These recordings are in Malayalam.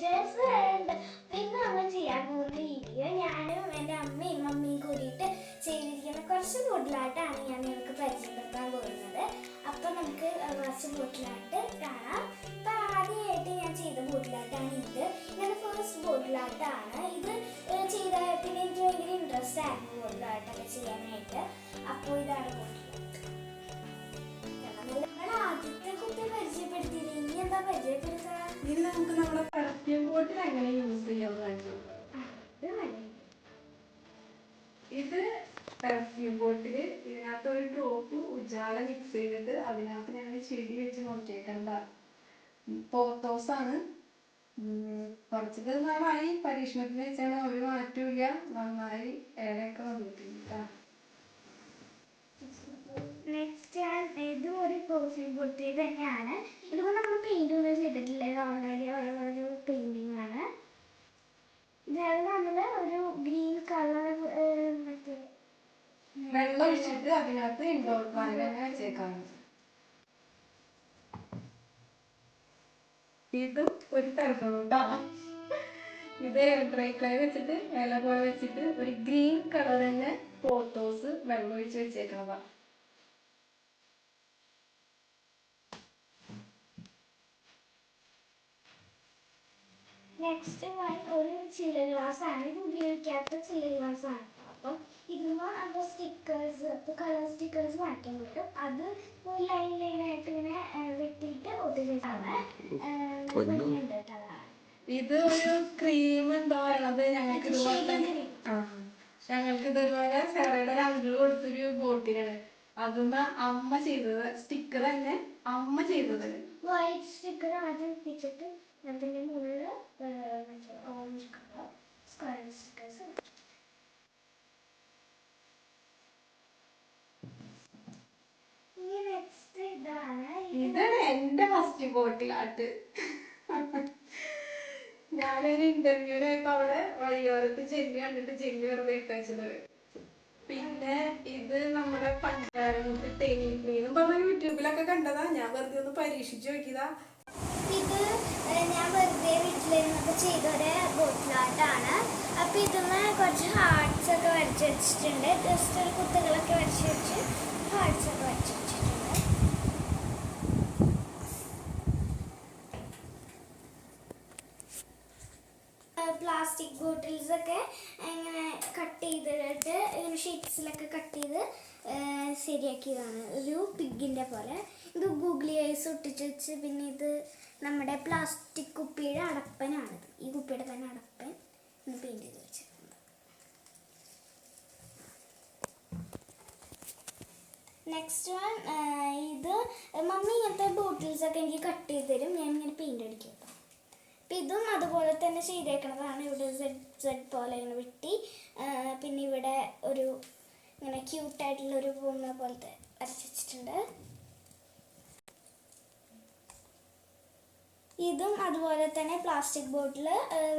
ടീച്ചേഴ്സ് ഉണ്ട്. പിന്നെ നമ്മൾ ചെയ്യാൻ പോകുന്ന വീഡിയോ ഞാനും എന്റെ അമ്മയും മമ്മിയും കൂടിയിട്ട് ചെയ്തിരിക്കുന്ന കുറച്ച് കൂടുതലായിട്ടാണ് ഞാൻ നിങ്ങൾക്ക് പരിചയപ്പെടുത്താൻ പോകുന്നത്. അപ്പം നമുക്ക് കുറച്ച് കൂടുതലായിട്ട് കാണാം. അപ്പോൾ ആദ്യമായിട്ട് ഞാൻ ചെയ്ത കൂടുതലായിട്ടാണ് ഇത്. ഞാൻ ഫസ്റ്റ് കൂടുതലായിട്ടാണ് ഇത് ചെയ്ത പിന്നെ എനിക്ക് ഭയങ്കര ഇൻട്രസ്റ്റ് ആയിരുന്നു ബോട്ടിലായിട്ടൊക്കെ ചെയ്യാനായിട്ട്. പെർഫ്യൂം ബോട്ടിൽ ഇതിനകത്ത് ഒരു ഡ്രോപ്പ് ഉജാല മിക്സ് ചെയ്തിട്ട് അതിനകത്ത് ഞാൻ ചെടി വെച്ച് നോക്കിയേക്കണ്ട പോത്തോസാണ് കുറച്ച് നന്നായി പരീക്ഷണത്തിന് വെച്ചാണ് ഒരു മാറ്റമില്ല നന്നായി ഇലയൊക്കെ വന്നിട്ടുണ്ട്. ട്ടാ. നെക്സ്റ്റ് ഇതും ഒരു പെർഫ്യൂം ബോട്ടിൽ തന്നെയാണ് ഇതുകൊണ്ട് നമ്മൾ പെയിന്റ് ഒന്നും ചെയ്തിട്ടില്ല ഇത് ഓൾറെഡി ഒരു പെയിന്റിംഗ് ആണ് ഇതായത് നമ്മൾ ഒരു ഗ്രീൻ കളർ മറ്റേ വെള്ളം ഒഴിച്ചിട്ട് അതിനകത്ത് ഇൻഡോർ പ്ലാന്റ് തന്നെ വെച്ചേക്കാണ് ഇത് ഒരു ഇത് ഡ്രൈ ക്ലൈ വെച്ചിട്ട് പോലെ വെച്ചിട്ട് ഒരു ഗ്രീൻ കളർ തന്നെ ഫോട്ടോസ് വെള്ളം ഒഴിച്ച് വെച്ചേക്കുന്നതാ നെക്സ്റ്റ് ഒരു ചില്ല് ഗ്ലാസ് ആണ്. ഇത് ഉപയോഗിക്കാത്ത ചില്ല് ഗ്ലാസ് ആണ്. അപ്പം ഇതിന് നമ്മൾ സ്റ്റിക്കേഴ്സ് ഇപ്പോൾ കളർ സ്റ്റിക്കേഴ്സ് വാങ്ങിക്കാൻ കിട്ടും അത് ലൈൻ ലൈനായിട്ട് ഇങ്ങനെ ഏഹ്, വെട്ടിയിട്ട് ഒതുക്കിയിട്ടാണ്. ഇത് ഒരു ക്രീം എന്താ പറയുന്നത് ഞങ്ങൾക്ക് ഇതുപോലെ ആ. ഞങ്ങൾക്ക് ഇതുപോലെ സെറയുടെ രണ്ടു കൊടുത്തൊരു ബോട്ടിലാണ്. അതൊന്ന് അമ്മ ചെയ്തത്? സ്റ്റിക്കർ തന്നെ അമ്മ ചെയ്തത്. വൈറ്റ് സ്റ്റിക്കർ ആദ്യം വെച്ചിട്ട് അതിന്റെ മുകളിൽ മറ്റേ ഓറഞ്ച് കളർ സ്ക്വയർ സ്റ്റിക്കേഴ്സ് ഇനി നെക്സ്റ്റ് ഇതാണ് എന്റെ ഫസ്റ്റ് ബോട്ടിലാട്ട് ഞാനൊരു ഇന്റർവ്യൂവിനായപ്പോ അവിടെ വഴിയോരത്ത് ജെല്ലി കണ്ടിട്ട് ജെല്ലി വെറുതെ ഇട്ട് വെച്ചത്. പിന്നെ ഇത് നമ്മുടെ പണ്ടാരമുട്ട് തേനീന്നും പറഞ്ഞ യൂട്യൂബിലൊക്കെ കണ്ടതാ. ഞാൻ വെറുതെ ഒന്ന് പരീക്ഷിച്ചു നോക്കിയതാ. ഇത് ഞാൻ വെറുതെ വീട്ടിലിരുന്നൊക്കെ ചെയ്തൊരു ബോട്ടിലാട്ടാണ്. അപ്പൊ ഇതിന്ന് കുറച്ച് ഹാർട്സ് ഒക്കെ വരച്ചു വെച്ചിട്ടുണ്ട്. ജസ്റ്റ് ഒരു കുത്തുകളൊക്കെ വരച്ച് വെച്ച് ഹാർട്സ് ഒക്കെ വരച്ച് വെച്ചിട്ടുണ്ട് പ്ലാസ്റ്റിക് ബോട്ടിൽസ് ഒക്കെ ഇങ്ങനെ കട്ട് ചെയ്തിട്ട് ഇങ്ങനെ ഷീറ്റ്സിലൊക്കെ കട്ട് ചെയ്ത് ശരിയാക്കിയതാണ്. ഒരു പിഗിന്റെ പോലെ. ഇത് ഗൂഗിളി ഐസ് ഒട്ടിച്ച് വെച്ച് പിന്നെ ഇത് നമ്മുടെ പ്ലാസ്റ്റിക് കുപ്പിയുടെ അടപ്പനാണിത് ഈ കുപ്പിയുടെ തന്നെ അടപ്പൻ ഇന്ന് പെയിന്റ് ചെയ്ത് വെച്ചിട്ടുണ്ട്. നെക്സ്റ്റ് വൺ ഇത് മമ്മി ഇങ്ങനത്തെ ബോട്ടിൽസൊക്കെ എനിക്ക് കട്ട് ചെയ്ത് തരും. ഞാൻ ഇങ്ങനെ പെയിന്റ് അടിക്കും. അപ്പം ഇതും അതുപോലെ തന്നെ ചെയ്തേക്കുന്നതാണ് ഇവിടെ സെഡ് സെഡ് പോലെ ഇങ്ങനെ വെട്ടി. പിന്നെ ഇവിടെ ഒരു ഇങ്ങനെ ക്യൂട്ടായിട്ടുള്ള ഒരു പൂമ പോലത്തെ വരച്ചിട്ടുണ്ട് ഇതും അതുപോലെ തന്നെ പ്ലാസ്റ്റിക് ബോട്ടിൽ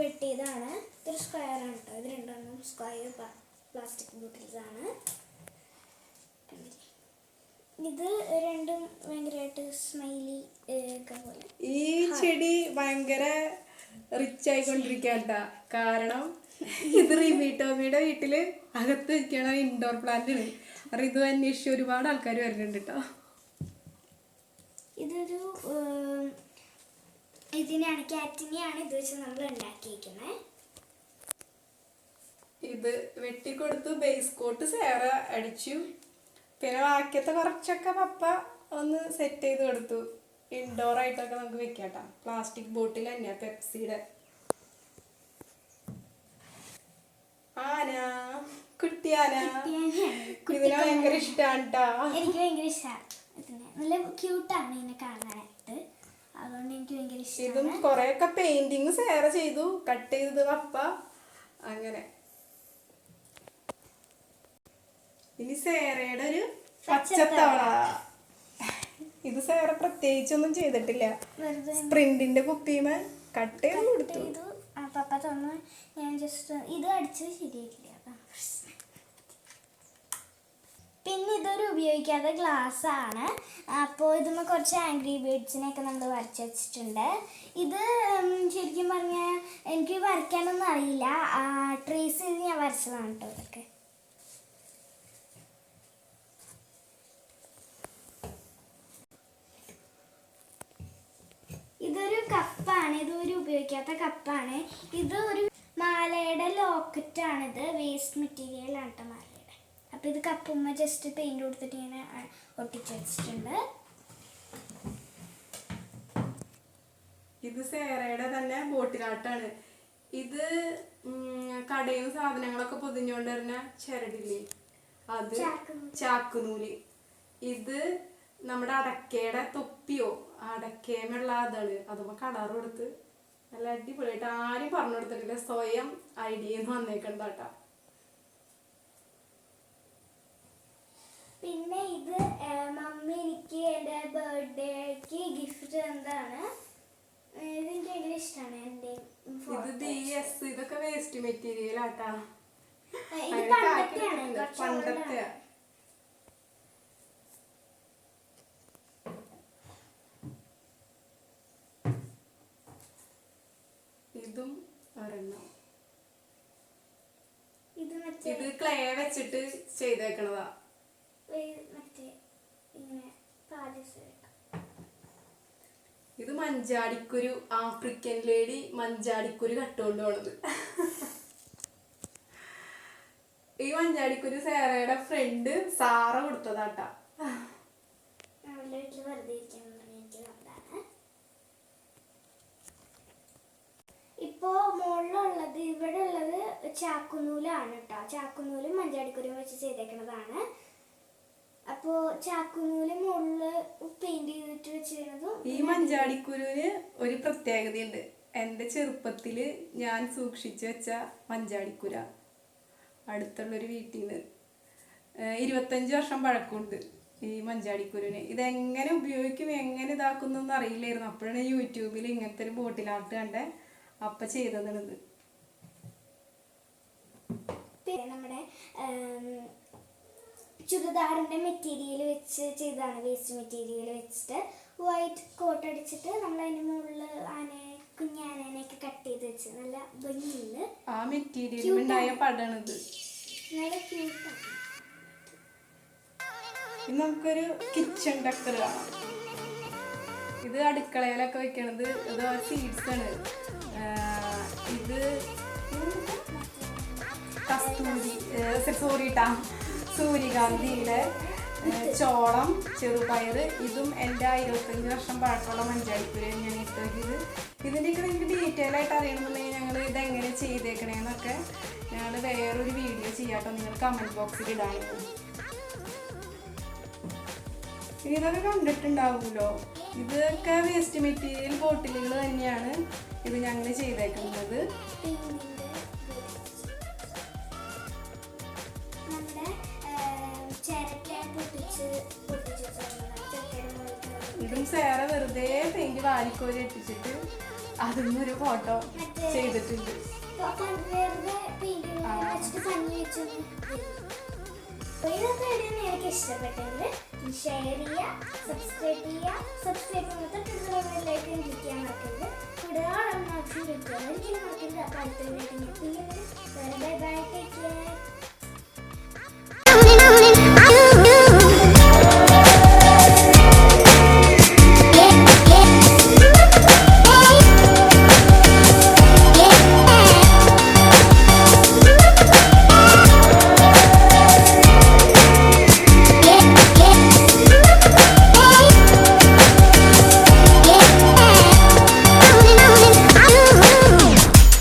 വെട്ടിയതാണ്. ഇതൊരു സ്ക്വയറാണ് കേട്ടോ ഇത് രണ്ടെണ്ണം സ്ക്വയർ പ്ലാസ്റ്റിക് ബോട്ടിൽസാണ് ഇത് രണ്ടും ഭയങ്കരമായിട്ട് സ്മൈലി ഈ ചെടി ഭയങ്കര റിച്ച് ആയിക്കൊണ്ടിരിക്കട്ട. കാരണം ഇത് റിമീട്ടോമിയുടെ വീട്ടിൽ അകത്ത് വെക്കണ ഇൻഡോർ പ്ലാന്റ് ആണ്. അറി ഇത് അന്വേഷിച്ച് ഒരുപാട് ആൾക്കാർ വരുന്നുണ്ട് കേട്ടോ ഇതൊരു ഇതിനാണ് കാറ്റിനെയാണ് ഇത് വെച്ച് നമ്മൾ ഉണ്ടാക്കിയിരിക്കുന്നത് ഇത് വെട്ടിക്കൊടുത്തു ബേസ് കോട്ട് സേറ അടിച്ചു. പിന്നെ ബാക്കിയത്തെ കുറച്ചൊക്കെ പപ്പ ഒന്ന് സെറ്റ് ചെയ്ത് കൊടുത്തു. ഇൻഡോർ ആയിട്ടൊക്കെ നമുക്ക് വെക്കാട്ടാ. പ്ലാസ്റ്റിക് ബോട്ടിൽ തന്നെയാ പെപ്സിയുടെ ആന കുട്ടിയാന ഇതിനെ ഭയങ്കര ഇഷ്ടാണ് ട്ടാ. എനിക്ക് ഭയങ്കര ഇഷ്ടമാണ് നല്ല ക്യൂട്ടാണ് ഇതിനെ കാണാനായിട്ട്. അതുകൊണ്ട് എനിക്ക് ഭയങ്കര ഇതും ഇഷ്ടമാണ് കൊറേയൊക്കെ പെയിന്റിങ് സേറ ചെയ്തു. കട്ട് ചെയ്തത് പപ്പ. അങ്ങനെ. ഇനി സേറയുടെ ഒരു പച്ചത്തവള. ഇത് സേറ പ്രത്യേകിച്ചൊന്നും ചെയ്തിട്ടില്ല. സ്പ്രിന്റിന്റെ കുപ്പിമ കട്ട് ചെയ്ത് കൊടുത്തു. പപ്പ തന്നു. ഞാൻ ജസ്റ്റ് ഇത് അടിച്ചത് പിന്നെ ഇതൊരു ഉപയോഗിക്കാത്ത ഗ്ലാസ് ആണ്. അപ്പോൾ ഇതിന് കുറച്ച് ആംഗ്രി ബേഡ്സിനെയൊക്കെ നമ്മൾ വരച്ച് വെച്ചിട്ടുണ്ട്. ഇത് ശരിക്കും പറഞ്ഞാൽ എനിക്ക് വരയ്ക്കാനൊന്നും അറിയില്ല. ട്രേസ് ചെയ്ത് ഞാൻ വരച്ചതാണ് കേട്ടോ ഇതൊക്കെ ഇതൊരു കപ്പാണ് ഇതൊരു ഉപയോഗിക്കാത്ത കപ്പാണ്. ഇത് ഒരു മാലയുടെ ലോക്കറ്റാണിത് വേസ്റ്റ് മെറ്റീരിയൽ ആണ് കേട്ടോ മാലയുടെ. അപ്പൊ ഇത് കപ്പുമ്മ ജസ്റ്റ് പെയിന്റ് കൊടുത്തിട്ട് ഇങ്ങനെ ഒട്ടിച്ചു വെച്ചിട്ടുണ്ട്. ഇത് സേറയുടെ തന്നെ ബോട്ടിലാട്ടാണ്. ഇത് കടയും സാധനങ്ങളൊക്കെ പൊതിഞ്ഞോണ്ട് വരുന്ന ചിരടില്ലേ? അത് ചാക്കുനൂൽ. ചാക്കുനൂൽ. ഇത് നമ്മുടെ അടക്കയുടെ തൊപ്പിയോ അടക്കേമുള്ള അതാണ്. അതുമ്പോ കളർ കൊടുത്ത് നല്ല അടിപൊളിയായിട്ട് ആരും പറഞ്ഞു കൊടുത്തിട്ടില്ല. സ്വയം ഐഡിയ വന്നേക്കണ്ടാട്ടാ പിന്നെ ഇത് മമ്മി എനിക്ക് എന്റെ ബർത്ത്ഡേക്ക് ഗിഫ്റ്റ് എന്താണ് ഇതെനിക്ക് ഭയങ്കര ഇഷ്ടമാണ് എന്റെ ഇത് ബി എസ് ഇതൊക്കെ വേസ്റ്റ് മെറ്റീരിയൽ ആട്ടാ. പണ്ടത്തെ older ആണ്. ഇതും ഒരെണ്ണം ഇത് ക്ലേ വെച്ചിട്ട് ചെയ്തേക്കണതാ. ഇത് മഞ്ചാടിക്കുരു ആഫ്രിക്കൻ ലേഡി മഞ്ചാടിക്കുരു കട്ടുകൊണ്ട് പോണത് ഈ മഞ്ചാടിക്കുരു സേറയുടെ ഫ്രണ്ട് സാറ കൊടുത്തതാട്ടാ. വെറുതെ എനിക്ക് തന്നതാണ് ഇപ്പോൾ മുകളിലുള്ളത് ഇവിടെ ഉള്ളത് ചാക്കുനൂലാണ് കേട്ടോ ചാക്കുനൂലും മഞ്ചാടിക്കുരും വെച്ച് ചെയ്തേക്കുന്നതാണ് അപ്പോൾ ചാക്കുനൂൽ മുകളിൽ പെയിന്റ് ചെയ്തിട്ട് വെച്ചിരുന്നതും ഈ മഞ്ചാടിക്കുരുവിന് ഒരു പ്രത്യേകതയുണ്ട്. എന്റെ ചെറുപ്പത്തിൽ ഞാൻ സൂക്ഷിച്ചു വെച്ച മഞ്ചാടിക്കുര അടുത്തുള്ളൊരു വീട്ടിൽ നിന്ന് ഇരുപത്തഞ്ച് വർഷം പഴക്കമുണ്ട് ഈ മഞ്ചാടിക്കുരുവിന് ഇതെങ്ങനെ ഉപയോഗിക്കും എങ്ങനെ ഇതാക്കുന്നു അറിയില്ലായിരുന്നു അപ്പോഴാണ് യൂട്യൂബിൽ ഇങ്ങനത്തെ ഒരു ബോട്ടിലാർട്ട് കണ്ടേ. അപ്പൊ ചെയ്തതാണിത്. നമ്മുടെ ചുരിദാറിന്റെ മെറ്റീരിയൽ വെച്ച് ചെയ്തതാണ്. വേസ്റ്റ് മെറ്റീരിയൽ വെച്ചിട്ട് വൈറ്റ് കോട്ട് അടിച്ചിട്ട് നമ്മൾ അതിന് മുകളിൽ ആനയെ കുഞ്ഞാനേനെയൊക്കെ കട്ട് ചെയ്ത് വെച്ച് നല്ല ഭംഗിയുണ്ട് ആ മെറ്റീരിയൽ ഉണ്ടായ പടാണിത്. നല്ല ക്യൂട്ടാണ് ഇനി നമുക്കൊരു കിച്ചൺ ഡക്കർ കാണാം ഇത് അടുക്കളയിലൊക്കെ വെക്കണത് ഇത് സീഡ്സ് ആണ്. ഇത് കസ്തൂരി സോറി സൂര്യകാന്തിയുടെ ചോളം ചെറുപയർ ഇതും എന്റെ ഇരുപത്തഞ്ച് വർഷം പഴക്കമുള്ള മഞ്ചാടിപ്പുര ഞാൻ ഇട്ടത് ഇതിന്റെയൊക്കെ നിങ്ങൾക്ക് ഡീറ്റെയിൽ ആയിട്ട് അറിയണമെന്നുണ്ടെങ്കിൽ ഞങ്ങൾ ഇതെങ്ങനെ ചെയ്തേക്കണേന്നൊക്കെ ഞങ്ങൾ വേറൊരു വീഡിയോ ചെയ്യാട്ടോ. നിങ്ങൾ കമന്റ് ബോക്സിൽ ഇടാനും ഇതൊക്കെ കണ്ടിട്ടുണ്ടാവുമല്ലോ. ഇതൊക്കെ വേസ്റ്റ് മെറ്റീരിയൽ ബോട്ടിലുകൾ തന്നെയാണ് ഇത് ഞങ്ങൾ ചെയ്തേക്കുന്നത്. ഇതും സേറ വെറുതെ പെയിന്റ് വാരിക്കോരി ഇട്ടിച്ചിട്ട് അതിന്നൊരു ഫോട്ടോ ചെയ്തിട്ടുണ്ട്. ഇഷ്ടപ്പെട്ടെങ്കിൽ ഷെയർ ചെയ്യുക സബ്സ്ക്രൈബ് ചെയ്യുക സബ്സ്ക്രൈബ് ചെയ്യാത്ത പിള്ളേരിലേക്ക് ഇരിക്കാൻ നടക്കുന്നത് ഇവിടെ ആളെന്നാക്ഷൻ കിട്ടുക എനിക്ക് നടക്കുന്നത് അപ്പോൾ അടുത്ത വീട്ടിൽ ബൈ ബൈ ടേക്ക് കെയർ